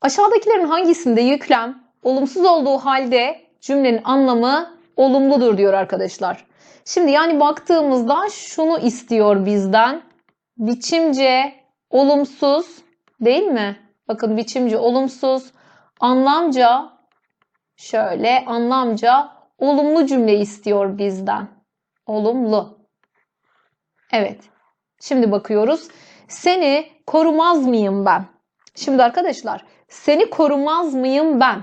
Aşağıdakilerin hangisinde yüklem olumsuz olduğu halde cümlenin anlamı olumludur diyor arkadaşlar. Şimdi yani baktığımızda şunu istiyor bizden. Biçimce olumsuz değil mi? Bakın biçimce olumsuz. Anlamca şöyle anlamca olumlu cümle istiyor bizden. Olumlu. Evet. Şimdi bakıyoruz. Seni korumaz mıyım ben? Şimdi arkadaşlar seni korumaz mıyım ben?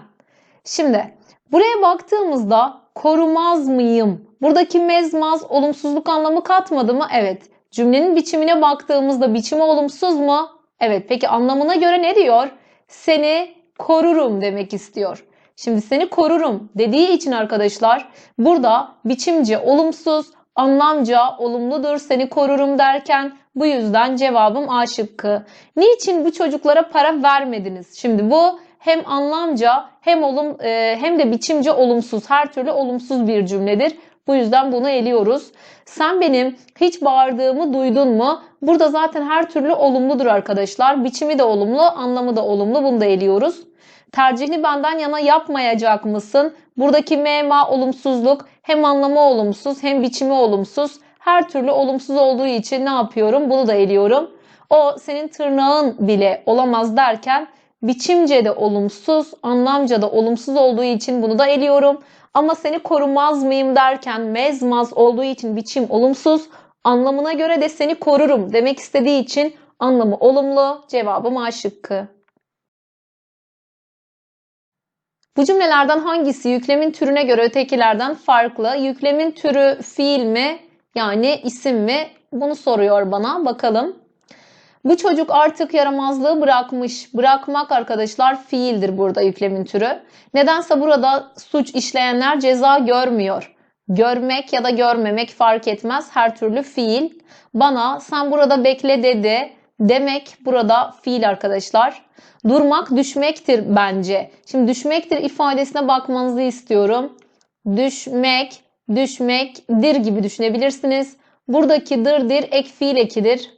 Şimdi buraya baktığımızda korumaz mıyım? Buradaki mezmaz olumsuzluk anlamı katmadı mı? Evet. Cümlenin biçimine baktığımızda biçimi olumsuz mu? Evet. Peki anlamına göre ne diyor? Seni korurum demek istiyor. Şimdi seni korurum dediği için arkadaşlar burada biçimce olumsuz, anlamca olumludur seni korurum derken bu yüzden cevabım A şıkkı. Niçin bu çocuklara para vermediniz? Şimdi bu hem anlamca hem olum e, hem de biçimce olumsuz her türlü olumsuz bir cümledir. Bu yüzden bunu eliyoruz. Sen benim hiç bağırdığımı duydun mu? Burada zaten her türlü olumludur arkadaşlar. Biçimi de olumlu, anlamı da olumlu. Bunu da eliyoruz. Tercihini benden yana yapmayacak mısın? Buradaki mema olumsuzluk hem anlamı olumsuz hem biçimi olumsuz. Her türlü olumsuz olduğu için ne yapıyorum? Bunu da eliyorum. O senin tırnağın bile olamaz derken biçimce de olumsuz, anlamca da olumsuz olduğu için bunu da eliyorum. Ama seni korumaz mıyım derken mezmaz olduğu için biçim olumsuz, anlamına göre de seni korurum demek istediği için anlamı olumlu. Cevabım A şıkkı. Bu cümlelerden hangisi yüklemin türüne göre ötekilerden farklı? Yüklemin türü fiil mi yani isim mi? Bunu soruyor bana. Bakalım. Bu çocuk artık yaramazlığı bırakmış. Bırakmak arkadaşlar fiildir burada yüklemin türü. Nedense burada suç işleyenler ceza görmüyor. Görmek ya da görmemek fark etmez. Her türlü fiil. Bana sen burada bekle dedi. Demek burada fiil arkadaşlar. Durmak düşmektir bence. Şimdi düşmektir ifadesine bakmanızı istiyorum. Düşmek, düşmekdir gibi düşünebilirsiniz. Buradaki dırdir ek fiil ekidir.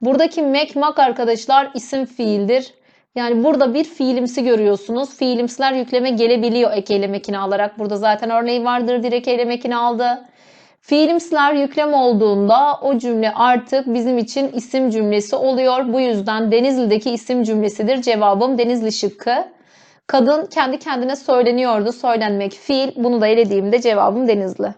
Buradaki mek mak arkadaşlar isim fiildir. Yani burada bir fiilimsi görüyorsunuz. Fiilimsiler yükleme gelebiliyor ek eylem alarak. Burada zaten örneği vardır direkt eylem aldı. Fiilimsiler yüklem olduğunda o cümle artık bizim için isim cümlesi oluyor. Bu yüzden Denizli'deki isim cümlesidir. Cevabım Denizli şıkkı. Kadın kendi kendine söyleniyordu. Söylenmek fiil. Bunu da elediğimde cevabım Denizli.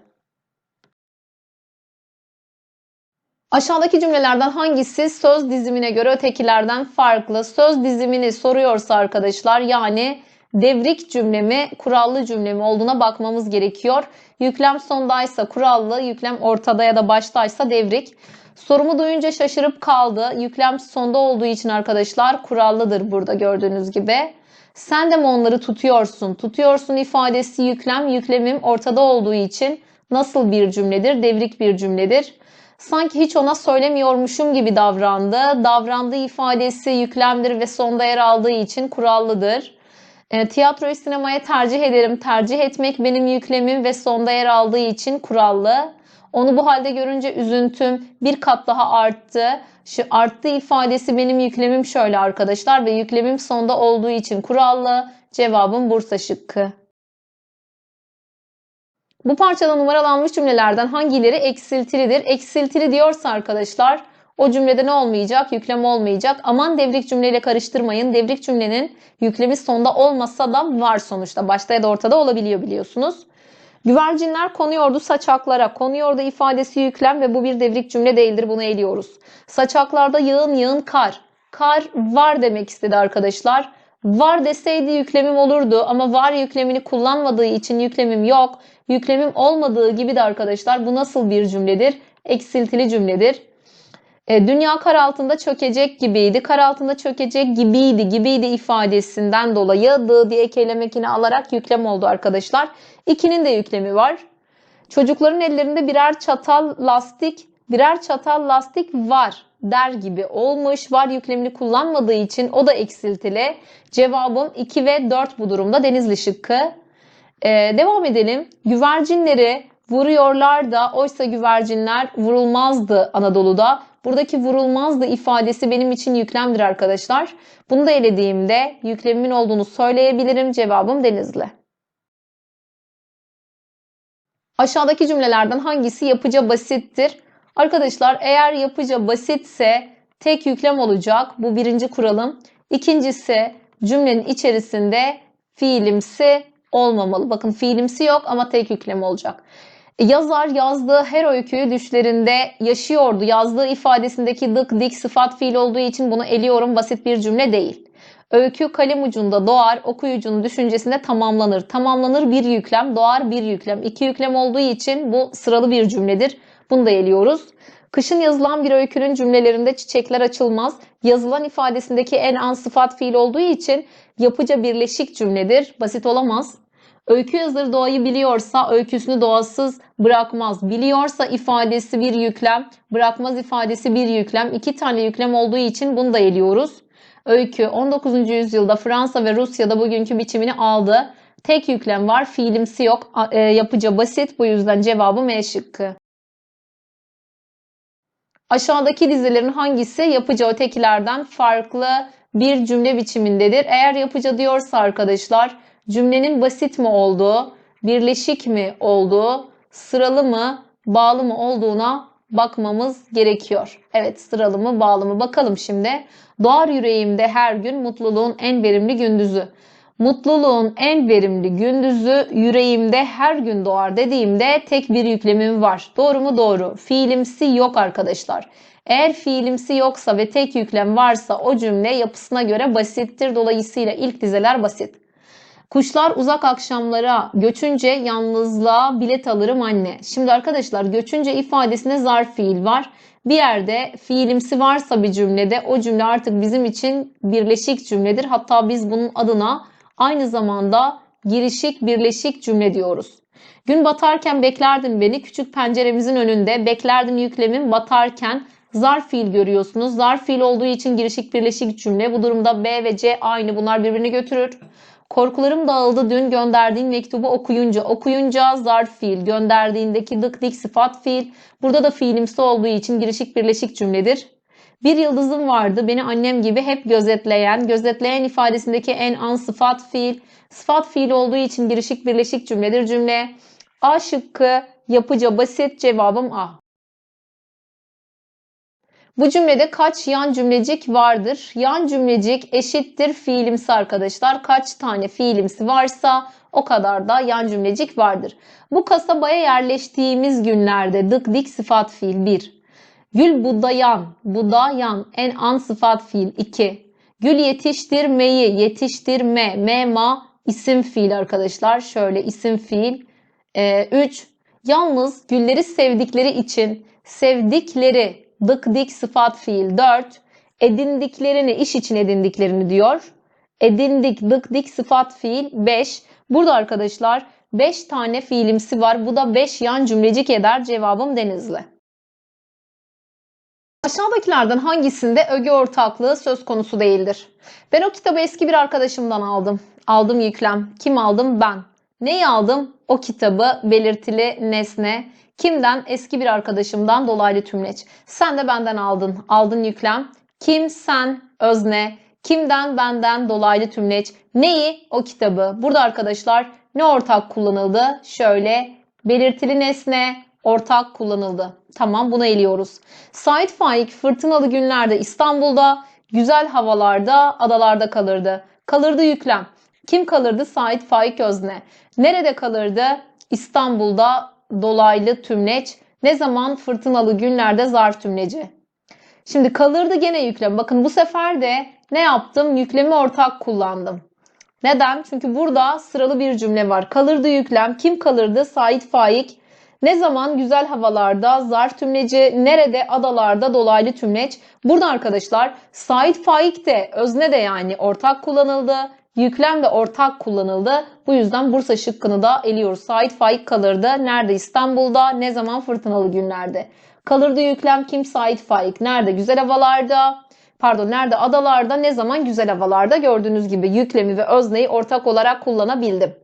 Aşağıdaki cümlelerden hangisi söz dizimine göre ötekilerden farklı? Söz dizimini soruyorsa arkadaşlar yani devrik cümle mi, kurallı cümle mi olduğuna bakmamız gerekiyor. Yüklem sondaysa kurallı, yüklem ortada ya da baştaysa devrik. Sorumu duyunca şaşırıp kaldı. Yüklem sonda olduğu için arkadaşlar kurallıdır burada gördüğünüz gibi. Sen de mi onları tutuyorsun? Tutuyorsun ifadesi yüklem, yüklemim ortada olduğu için nasıl bir cümledir? Devrik bir cümledir. Sanki hiç ona söylemiyormuşum gibi davrandı. Davrandığı ifadesi yüklemdir ve sonda yer aldığı için kurallıdır. E, tiyatroyu sinemaya tercih ederim. Tercih etmek benim yüklemim ve sonda yer aldığı için kurallı. Onu bu halde görünce üzüntüm bir kat daha arttı. Şu arttı ifadesi benim yüklemim şöyle arkadaşlar ve yüklemim sonda olduğu için kurallı. Cevabım Bursa şıkkı. Bu parçada numaralanmış cümlelerden hangileri eksiltilidir? Eksiltili diyorsa arkadaşlar o cümlede ne olmayacak? Yüklem olmayacak. Aman devrik cümleyle karıştırmayın. Devrik cümlenin yüklemi sonda olmasa da var sonuçta. Başta ya da ortada olabiliyor biliyorsunuz. Güvercinler konuyordu saçaklara. Konuyordu ifadesi yüklem ve bu bir devrik cümle değildir. Bunu eliyoruz. Saçaklarda yağın yağın kar. Kar var demek istedi arkadaşlar. Var deseydi yüklemim olurdu ama var yüklemini kullanmadığı için yüklemim yok. Yüklemim olmadığı gibi de arkadaşlar bu nasıl bir cümledir? Eksiltili cümledir. E, dünya kar altında çökecek gibiydi. Kar altında çökecek gibiydi. Gibiydi ifadesinden dolayı dı diye kelimekini alarak yüklem oldu arkadaşlar. İkinin de yüklemi var. Çocukların ellerinde birer çatal lastik, birer çatal lastik var der gibi olmuş. Var yüklemini kullanmadığı için o da eksiltili. Cevabım 2 ve 4 bu durumda Denizli şıkkı. Ee, devam edelim. Güvercinleri vuruyorlar da oysa güvercinler vurulmazdı Anadolu'da. Buradaki vurulmazdı ifadesi benim için yüklemdir arkadaşlar. Bunu da elediğimde yüklemimin olduğunu söyleyebilirim. Cevabım Denizli. Aşağıdaki cümlelerden hangisi yapıca basittir? Arkadaşlar eğer yapıca basitse tek yüklem olacak. Bu birinci kuralım. İkincisi cümlenin içerisinde fiilimsi olmamalı. Bakın fiilimsi yok ama tek yüklem olacak. Yazar yazdığı her öyküyü düşlerinde yaşıyordu. Yazdığı ifadesindeki dık, dik sıfat fiil olduğu için bunu eliyorum. Basit bir cümle değil. Öykü kalem ucunda doğar, okuyucunun düşüncesinde tamamlanır. Tamamlanır bir yüklem, doğar bir yüklem. İki yüklem olduğu için bu sıralı bir cümledir. Bunu da eliyoruz. Kışın yazılan bir öykünün cümlelerinde çiçekler açılmaz. Yazılan ifadesindeki en an sıfat fiil olduğu için yapıca birleşik cümledir. Basit olamaz. Öykü yazarı doğayı biliyorsa öyküsünü doğasız bırakmaz. Biliyorsa ifadesi bir yüklem, bırakmaz ifadesi bir yüklem. İki tane yüklem olduğu için bunu da eliyoruz. Öykü 19. yüzyılda Fransa ve Rusya'da bugünkü biçimini aldı. Tek yüklem var, fiilimsi yok. E, yapıca basit. Bu yüzden cevabım E şıkkı. Aşağıdaki dizilerin hangisi yapıca ötekilerden farklı bir cümle biçimindedir? Eğer yapıca diyorsa arkadaşlar cümlenin basit mi olduğu, birleşik mi olduğu, sıralı mı, bağlı mı olduğuna bakmamız gerekiyor. Evet sıralı mı, bağlı mı? Bakalım şimdi. Doğar yüreğimde her gün mutluluğun en verimli gündüzü. Mutluluğun en verimli gündüzü yüreğimde her gün doğar dediğimde tek bir yüklemim var. Doğru mu? Doğru. Fiilimsi yok arkadaşlar. Eğer fiilimsi yoksa ve tek yüklem varsa o cümle yapısına göre basittir. Dolayısıyla ilk dizeler basit. Kuşlar uzak akşamlara göçünce yalnızlığa bilet alırım anne. Şimdi arkadaşlar göçünce ifadesinde zarf fiil var. Bir yerde fiilimsi varsa bir cümlede o cümle artık bizim için birleşik cümledir. Hatta biz bunun adına aynı zamanda girişik birleşik cümle diyoruz. Gün batarken beklerdin beni küçük penceremizin önünde. Beklerdim yüklemin batarken zarf fiil görüyorsunuz. Zarf fiil olduğu için girişik birleşik cümle. Bu durumda B ve C aynı. Bunlar birbirini götürür. Korkularım dağıldı dün gönderdiğin mektubu okuyunca. Okuyunca zarf fiil. Gönderdiğindeki dık dik sıfat fiil. Burada da fiilimsi olduğu için girişik birleşik cümledir. Bir yıldızım vardı beni annem gibi hep gözetleyen. Gözetleyen ifadesindeki en an sıfat fiil. Sıfat fiil olduğu için girişik birleşik cümledir cümle. A şıkkı yapıca basit cevabım A. Bu cümlede kaç yan cümlecik vardır? Yan cümlecik eşittir fiilimsi arkadaşlar. Kaç tane fiilimsi varsa o kadar da yan cümlecik vardır. Bu kasabaya yerleştiğimiz günlerde dık dik sıfat fiil 1. Gül budayan, budayan en an sıfat fiil 2. Gül yetiştirmeyi, yetiştirme, mema isim fiil arkadaşlar. Şöyle isim fiil 3. Yalnız gülleri sevdikleri için sevdikleri dık dik sıfat fiil 4. Edindiklerini iş için edindiklerini diyor. Edindik dık dik sıfat fiil 5. Burada arkadaşlar 5 tane fiilimsi var. Bu da 5 yan cümlecik eder. Cevabım Denizli. Aşağıdakilerden hangisinde öge ortaklığı söz konusu değildir? Ben o kitabı eski bir arkadaşımdan aldım. Aldım yüklem. Kim aldım? Ben. Neyi aldım? O kitabı belirtili nesne. Kimden? Eski bir arkadaşımdan dolaylı tümleç. Sen de benden aldın. Aldın yüklem. Kim, sen, özne. Kimden, benden dolaylı tümleç. Neyi? O kitabı. Burada arkadaşlar ne ortak kullanıldı? Şöyle belirtili nesne ortak kullanıldı. Tamam bunu eliyoruz. Sait Faik fırtınalı günlerde İstanbul'da, güzel havalarda adalarda kalırdı. Kalırdı yüklem. Kim kalırdı? Sait Faik Özne. Nerede kalırdı? İstanbul'da dolaylı tümleç. Ne zaman? Fırtınalı günlerde zarf tümleci. Şimdi kalırdı gene yüklem. Bakın bu sefer de ne yaptım? Yüklemi ortak kullandım. Neden? Çünkü burada sıralı bir cümle var. Kalırdı yüklem. Kim kalırdı? Sait Faik. Ne zaman? Güzel havalarda, zarf tümleci, nerede? Adalarda, dolaylı tümleç. Burada arkadaşlar Sait Faik de, özne de yani ortak kullanıldı. Yüklem de ortak kullanıldı. Bu yüzden Bursa şıkkını da eliyoruz. Sait Faik kalırdı. Nerede? İstanbul'da. Ne zaman? Fırtınalı günlerde. Kalırdı yüklem kim? Sait Faik. Nerede? Güzel havalarda. Pardon nerede? Adalarda. Ne zaman? Güzel havalarda. Gördüğünüz gibi yüklemi ve özneyi ortak olarak kullanabildim.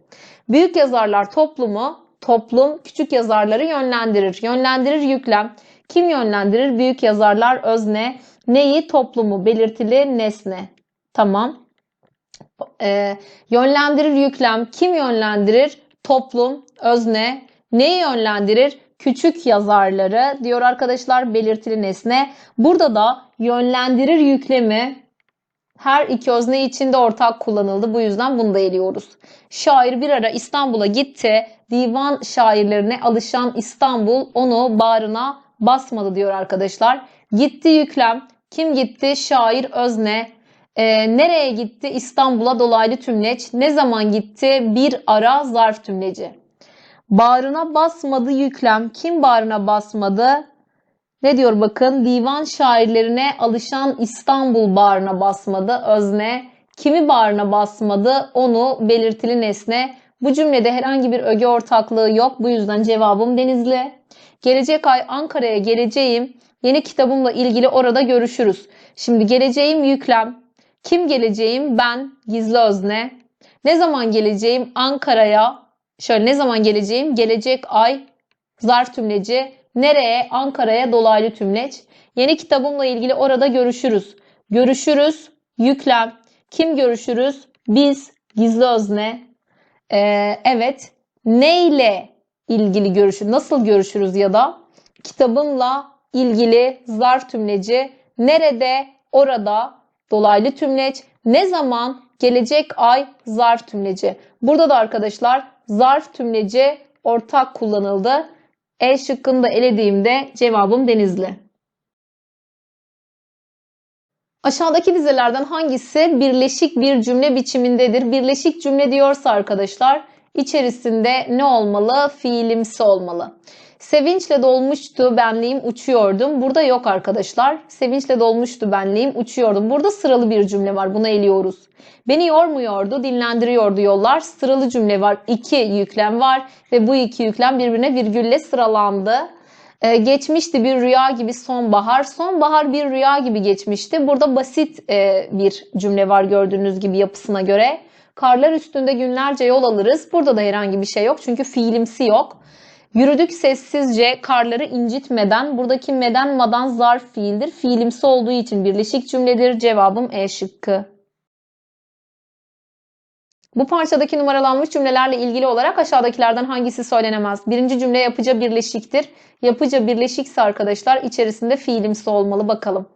Büyük yazarlar toplumu, toplum küçük yazarları yönlendirir. Yönlendirir yüklem. Kim yönlendirir? Büyük yazarlar özne. Neyi? Toplumu. Belirtili nesne. Tamam. Ee, yönlendirir yüklem. Kim yönlendirir? Toplum, özne. Neyi yönlendirir? Küçük yazarları diyor arkadaşlar belirtili nesne. Burada da yönlendirir yüklemi her iki özne içinde ortak kullanıldı. Bu yüzden bunu da eliyoruz. Şair bir ara İstanbul'a gitti. Divan şairlerine alışan İstanbul onu bağrına basmadı diyor arkadaşlar. Gitti yüklem. Kim gitti? Şair özne. Ee, nereye gitti? İstanbul'a dolaylı tümleç. Ne zaman gitti? Bir ara zarf tümleci. Bağrına basmadı yüklem. Kim bağrına basmadı? Ne diyor bakın? Divan şairlerine alışan İstanbul bağrına basmadı. Özne. Kimi bağrına basmadı? Onu belirtili nesne. Bu cümlede herhangi bir öge ortaklığı yok. Bu yüzden cevabım Denizli. Gelecek ay Ankara'ya geleceğim. Yeni kitabımla ilgili orada görüşürüz. Şimdi geleceğim yüklem. Kim geleceğim? Ben. Gizli özne. Ne zaman geleceğim? Ankara'ya. Şöyle ne zaman geleceğim? Gelecek ay. Zarf tümleci. Nereye? Ankara'ya dolaylı tümleç. Yeni kitabımla ilgili orada görüşürüz. Görüşürüz. Yüklem. Kim görüşürüz? Biz. Gizli özne. Ee, evet. Neyle ilgili görüşürüz? Nasıl görüşürüz ya da kitabımla ilgili zarf tümleci. Nerede? Orada. Dolaylı tümleç. Ne zaman? Gelecek ay zarf tümleci. Burada da arkadaşlar zarf tümleci ortak kullanıldı. E şıkkını da elediğimde cevabım Denizli. Aşağıdaki dizelerden hangisi birleşik bir cümle biçimindedir? Birleşik cümle diyorsa arkadaşlar içerisinde ne olmalı? Fiilimsi olmalı. Sevinçle dolmuştu benliğim uçuyordum. Burada yok arkadaşlar. Sevinçle dolmuştu benliğim uçuyordum. Burada sıralı bir cümle var. Bunu eliyoruz. Beni yormuyordu, dinlendiriyordu yollar. Sıralı cümle var. İki yüklem var ve bu iki yüklem birbirine virgülle sıralandı. Ee, geçmişti bir rüya gibi sonbahar. Sonbahar bir rüya gibi geçmişti. Burada basit e, bir cümle var gördüğünüz gibi yapısına göre. Karlar üstünde günlerce yol alırız. Burada da herhangi bir şey yok çünkü fiilimsi yok. Yürüdük sessizce karları incitmeden. Buradaki meden madan zarf fiildir. Fiilimsi olduğu için birleşik cümledir. Cevabım E şıkkı. Bu parçadaki numaralanmış cümlelerle ilgili olarak aşağıdakilerden hangisi söylenemez? Birinci cümle yapıca birleşiktir. Yapıca birleşikse arkadaşlar içerisinde fiilimsi olmalı bakalım.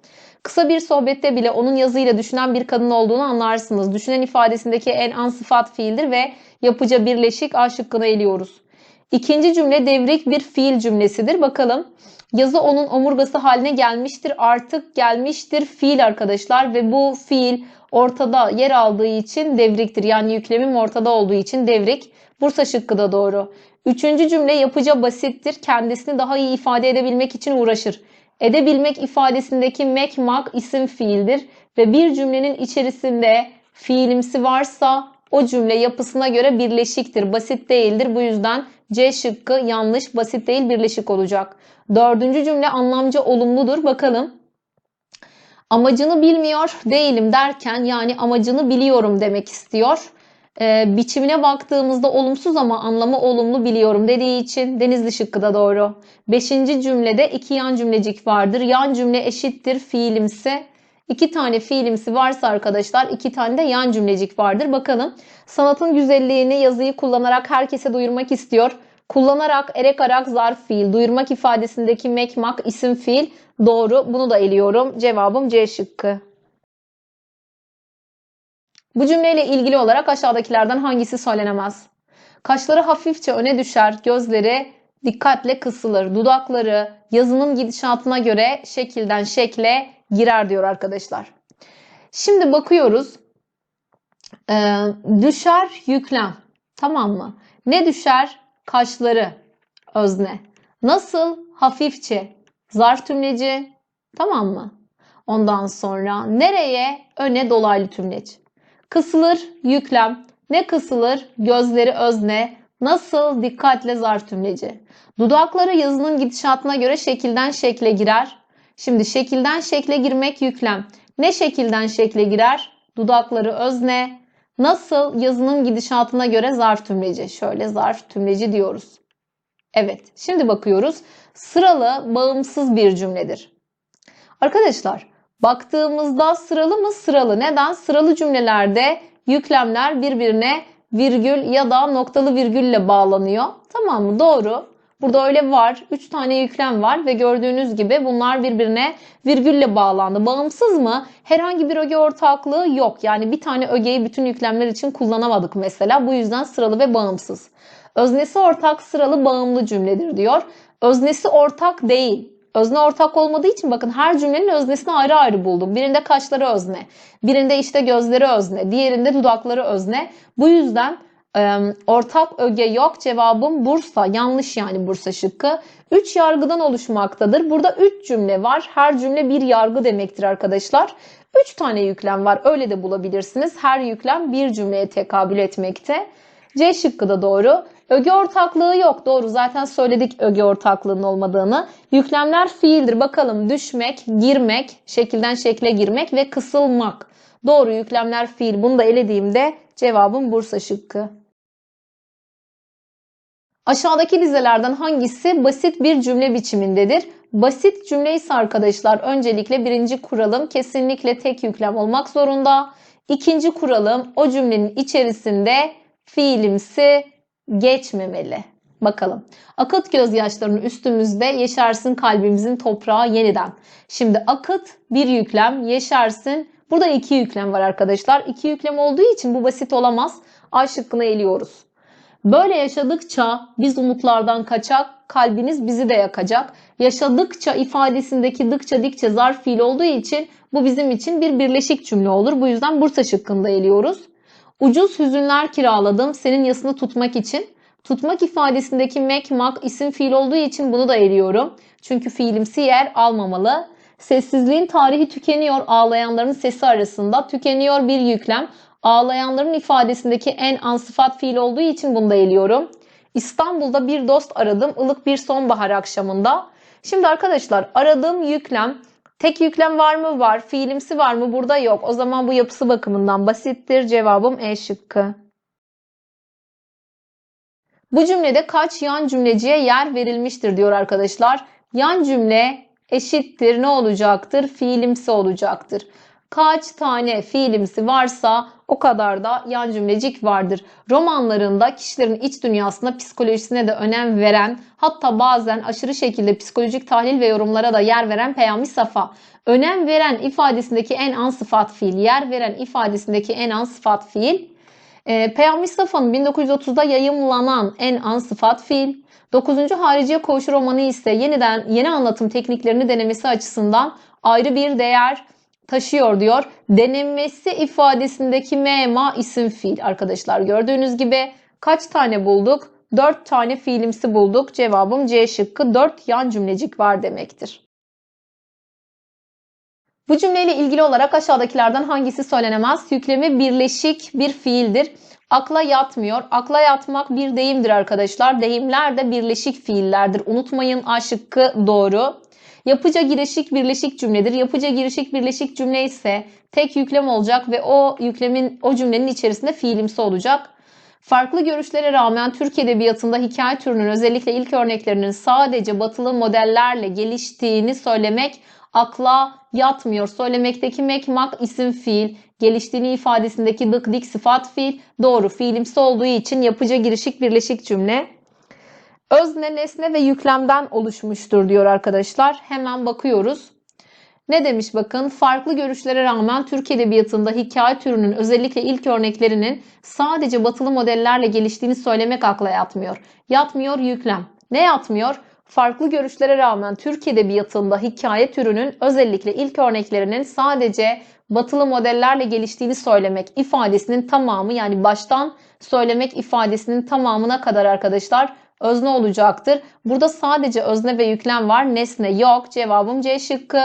Kısa bir sohbette bile onun yazıyla düşünen bir kadın olduğunu anlarsınız. Düşünen ifadesindeki en an sıfat fiildir ve yapıca birleşik A şıkkını eliyoruz. İkinci cümle devrik bir fiil cümlesidir. Bakalım. Yazı onun omurgası haline gelmiştir. Artık gelmiştir fiil arkadaşlar ve bu fiil ortada yer aldığı için devriktir. Yani yüklemim ortada olduğu için devrik. Bursa şıkkı da doğru. Üçüncü cümle yapıca basittir. Kendisini daha iyi ifade edebilmek için uğraşır. Edebilmek ifadesindeki mek mak isim fiildir ve bir cümlenin içerisinde fiilimsi varsa o cümle yapısına göre birleşiktir. Basit değildir. Bu yüzden C şıkkı yanlış. Basit değil birleşik olacak. Dördüncü cümle anlamca olumludur. Bakalım. Amacını bilmiyor değilim derken yani amacını biliyorum demek istiyor. Ee, biçimine baktığımızda olumsuz ama anlamı olumlu biliyorum dediği için Denizli şıkkı da doğru. Beşinci cümlede iki yan cümlecik vardır. Yan cümle eşittir fiilimsi. İki tane fiilimsi varsa arkadaşlar iki tane de yan cümlecik vardır. Bakalım sanatın güzelliğini yazıyı kullanarak herkese duyurmak istiyor. Kullanarak, erek arak zarf fiil, duyurmak ifadesindeki mekmak isim fiil doğru. Bunu da eliyorum. Cevabım C şıkkı. Bu cümleyle ilgili olarak aşağıdakilerden hangisi söylenemez? Kaşları hafifçe öne düşer, gözleri dikkatle kısılır, dudakları yazının gidişatına göre şekilden şekle girer diyor arkadaşlar. Şimdi bakıyoruz. Ee, düşer yüklem. Tamam mı? Ne düşer? Kaşları. Özne. Nasıl? Hafifçe. Zarf tümleci. Tamam mı? Ondan sonra nereye? Öne dolaylı tümleç. Kısılır yüklem. Ne kısılır? Gözleri özne. Nasıl? Dikkatle zarf tümleci. Dudakları yazının gidişatına göre şekilden şekle girer. Şimdi şekilden şekle girmek yüklem. Ne şekilden şekle girer? Dudakları özne. Nasıl? Yazının gidişatına göre zarf tümleci. Şöyle zarf tümleci diyoruz. Evet. Şimdi bakıyoruz. Sıralı bağımsız bir cümledir. Arkadaşlar baktığımızda sıralı mı? Sıralı. Neden? Sıralı cümlelerde yüklemler birbirine virgül ya da noktalı virgülle bağlanıyor. Tamam mı? Doğru. Burada öyle var. 3 tane yüklem var ve gördüğünüz gibi bunlar birbirine virgülle bağlandı. Bağımsız mı? Herhangi bir öge ortaklığı yok. Yani bir tane ögeyi bütün yüklemler için kullanamadık mesela. Bu yüzden sıralı ve bağımsız. Öznesi ortak sıralı bağımlı cümledir diyor. Öznesi ortak değil. Özne ortak olmadığı için bakın her cümlenin öznesini ayrı ayrı buldum. Birinde kaşları özne, birinde işte gözleri özne, diğerinde dudakları özne. Bu yüzden ortak öge yok. Cevabım Bursa. Yanlış yani Bursa şıkkı. 3 yargıdan oluşmaktadır. Burada 3 cümle var. Her cümle bir yargı demektir arkadaşlar. 3 tane yüklem var. Öyle de bulabilirsiniz. Her yüklem bir cümleye tekabül etmekte. C şıkkı da doğru. Öge ortaklığı yok. Doğru zaten söyledik öge ortaklığının olmadığını. Yüklemler fiildir. Bakalım düşmek, girmek, şekilden şekle girmek ve kısılmak. Doğru yüklemler fiil. Bunu da elediğimde cevabım Bursa şıkkı. Aşağıdaki dizelerden hangisi basit bir cümle biçimindedir? Basit cümle ise arkadaşlar öncelikle birinci kuralım kesinlikle tek yüklem olmak zorunda. İkinci kuralım o cümlenin içerisinde fiilimsi geçmemeli. Bakalım. Akıt gözyaşlarını üstümüzde yeşersin kalbimizin toprağı yeniden. Şimdi akıt bir yüklem, yeşersin. Burada iki yüklem var arkadaşlar. İki yüklem olduğu için bu basit olamaz. A şıkkını eliyoruz. Böyle yaşadıkça biz umutlardan kaçak, kalbiniz bizi de yakacak. Yaşadıkça ifadesindeki dıkça dikçe zarf fiil olduğu için bu bizim için bir birleşik cümle olur. Bu yüzden Bursa şıkkında eliyoruz. Ucuz hüzünler kiraladım senin yasını tutmak için. Tutmak ifadesindeki mek, mak isim fiil olduğu için bunu da eliyorum. Çünkü fiilimsi yer almamalı. Sessizliğin tarihi tükeniyor ağlayanların sesi arasında. Tükeniyor bir yüklem. Ağlayanların ifadesindeki en an sıfat fiil olduğu için bunu da eliyorum. İstanbul'da bir dost aradım ılık bir sonbahar akşamında. Şimdi arkadaşlar aradığım yüklem tek yüklem var mı? Var. Fiilimsi var mı? Burada yok. O zaman bu yapısı bakımından basittir. Cevabım E şıkkı. Bu cümlede kaç yan cümleciye yer verilmiştir diyor arkadaşlar. Yan cümle eşittir ne olacaktır? Fiilimsi olacaktır. Kaç tane fiilimsi varsa o kadar da yan cümlecik vardır. Romanlarında kişilerin iç dünyasına, psikolojisine de önem veren, hatta bazen aşırı şekilde psikolojik tahlil ve yorumlara da yer veren Peyami Safa. Önem veren ifadesindeki en an sıfat fiil, yer veren ifadesindeki en an sıfat fiil. E, Peyami Safa'nın 1930'da yayımlanan en an sıfat fiil. 9. Hariciye Koğuşu romanı ise yeniden yeni anlatım tekniklerini denemesi açısından ayrı bir değer taşıyor diyor. Denemesi ifadesindeki mema isim fiil arkadaşlar. Gördüğünüz gibi kaç tane bulduk? 4 tane fiilimsi bulduk. Cevabım C şıkkı 4 yan cümlecik var demektir. Bu cümleyle ilgili olarak aşağıdakilerden hangisi söylenemez? Yüklemi birleşik bir fiildir. Akla yatmıyor. Akla yatmak bir deyimdir arkadaşlar. Deyimler de birleşik fiillerdir. Unutmayın A şıkkı doğru. Yapıca girişik birleşik cümledir. Yapıca girişik birleşik cümle ise tek yüklem olacak ve o yüklemin o cümlenin içerisinde fiilimsi olacak. Farklı görüşlere rağmen Türk Edebiyatı'nda hikaye türünün özellikle ilk örneklerinin sadece batılı modellerle geliştiğini söylemek akla yatmıyor. Söylemekteki mekmak isim fiil, geliştiğini ifadesindeki dık dik sıfat fiil doğru fiilimsi olduğu için yapıca girişik birleşik cümle. Özne, nesne ve yüklemden oluşmuştur diyor arkadaşlar. Hemen bakıyoruz. Ne demiş bakın farklı görüşlere rağmen Türk Edebiyatı'nda hikaye türünün özellikle ilk örneklerinin sadece batılı modellerle geliştiğini söylemek akla yatmıyor. Yatmıyor yüklem. Ne yatmıyor? Farklı görüşlere rağmen Türk Edebiyatı'nda hikaye türünün özellikle ilk örneklerinin sadece batılı modellerle geliştiğini söylemek ifadesinin tamamı yani baştan söylemek ifadesinin tamamına kadar arkadaşlar özne olacaktır. Burada sadece özne ve yüklem var. Nesne yok. Cevabım C şıkkı.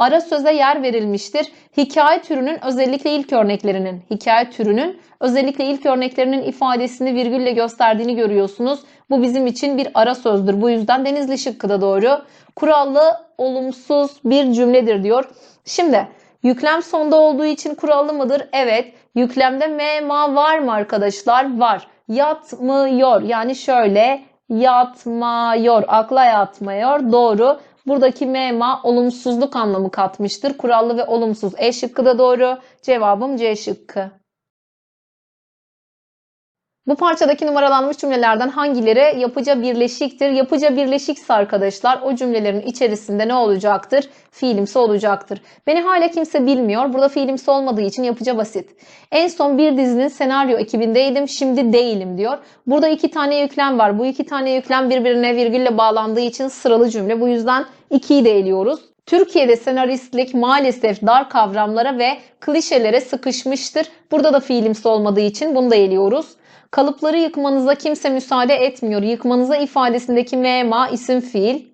Ara söze yer verilmiştir. Hikaye türünün özellikle ilk örneklerinin, hikaye türünün özellikle ilk örneklerinin ifadesini virgülle gösterdiğini görüyorsunuz. Bu bizim için bir ara sözdür. Bu yüzden Denizli şıkkı doğru. Kurallı, olumsuz bir cümledir diyor. Şimdi yüklem sonda olduğu için kurallı mıdır? Evet. Yüklemde me, ma var mı arkadaşlar? Var. Yatmıyor. Yani şöyle yatmıyor. Akla yatmıyor. Doğru. Buradaki mema olumsuzluk anlamı katmıştır. Kurallı ve olumsuz E şıkkı da doğru. Cevabım C şıkkı. Bu parçadaki numaralanmış cümlelerden hangileri yapıca birleşiktir? Yapıca birleşikse arkadaşlar o cümlelerin içerisinde ne olacaktır? Fiilimsi olacaktır. Beni hala kimse bilmiyor. Burada fiilimsi olmadığı için yapıca basit. En son bir dizinin senaryo ekibindeydim. Şimdi değilim diyor. Burada iki tane yüklem var. Bu iki tane yüklem birbirine virgülle bağlandığı için sıralı cümle. Bu yüzden ikiyi de eliyoruz. Türkiye'de senaristlik maalesef dar kavramlara ve klişelere sıkışmıştır. Burada da fiilimsi olmadığı için bunu da eliyoruz. Kalıpları yıkmanıza kimse müsaade etmiyor. Yıkmanıza ifadesindeki mema isim fiil.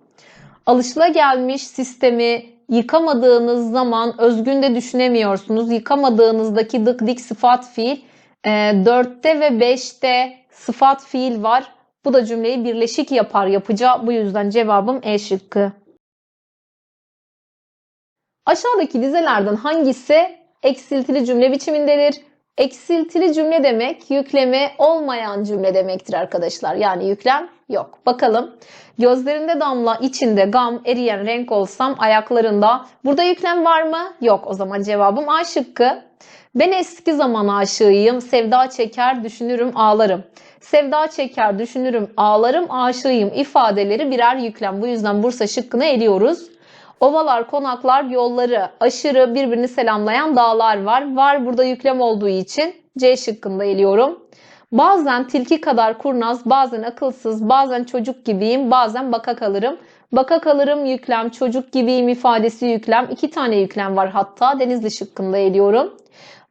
Alışılagelmiş sistemi yıkamadığınız zaman özgün de düşünemiyorsunuz. Yıkamadığınızdaki dık dik sıfat fiil. E, 4'te ve 5'te sıfat fiil var. Bu da cümleyi birleşik yapar yapacağı. Bu yüzden cevabım E şıkkı. Aşağıdaki dizelerden hangisi eksiltili cümle biçimindedir? Eksiltili cümle demek yüklemi olmayan cümle demektir arkadaşlar. Yani yüklem yok. Bakalım. Gözlerinde damla, içinde gam, eriyen renk olsam ayaklarında. Burada yüklem var mı? Yok. O zaman cevabım A şıkkı. Ben eski zaman aşığıyım. Sevda çeker, düşünürüm, ağlarım. Sevda çeker, düşünürüm, ağlarım, aşığıyım ifadeleri birer yüklem. Bu yüzden Bursa şıkkını eliyoruz. Ovalar, konaklar, yolları, aşırı birbirini selamlayan dağlar var. Var burada yüklem olduğu için C şıkkında eliyorum. Bazen tilki kadar kurnaz, bazen akılsız, bazen çocuk gibiyim, bazen baka kalırım. Baka kalırım yüklem, çocuk gibiyim ifadesi yüklem. İki tane yüklem var hatta Denizli şıkkında eliyorum.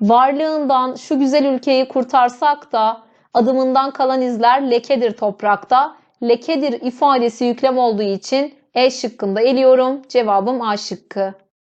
Varlığından şu güzel ülkeyi kurtarsak da adımından kalan izler lekedir toprakta. Lekedir ifadesi yüklem olduğu için E şıkkında eliyorum. Cevabım A şıkkı.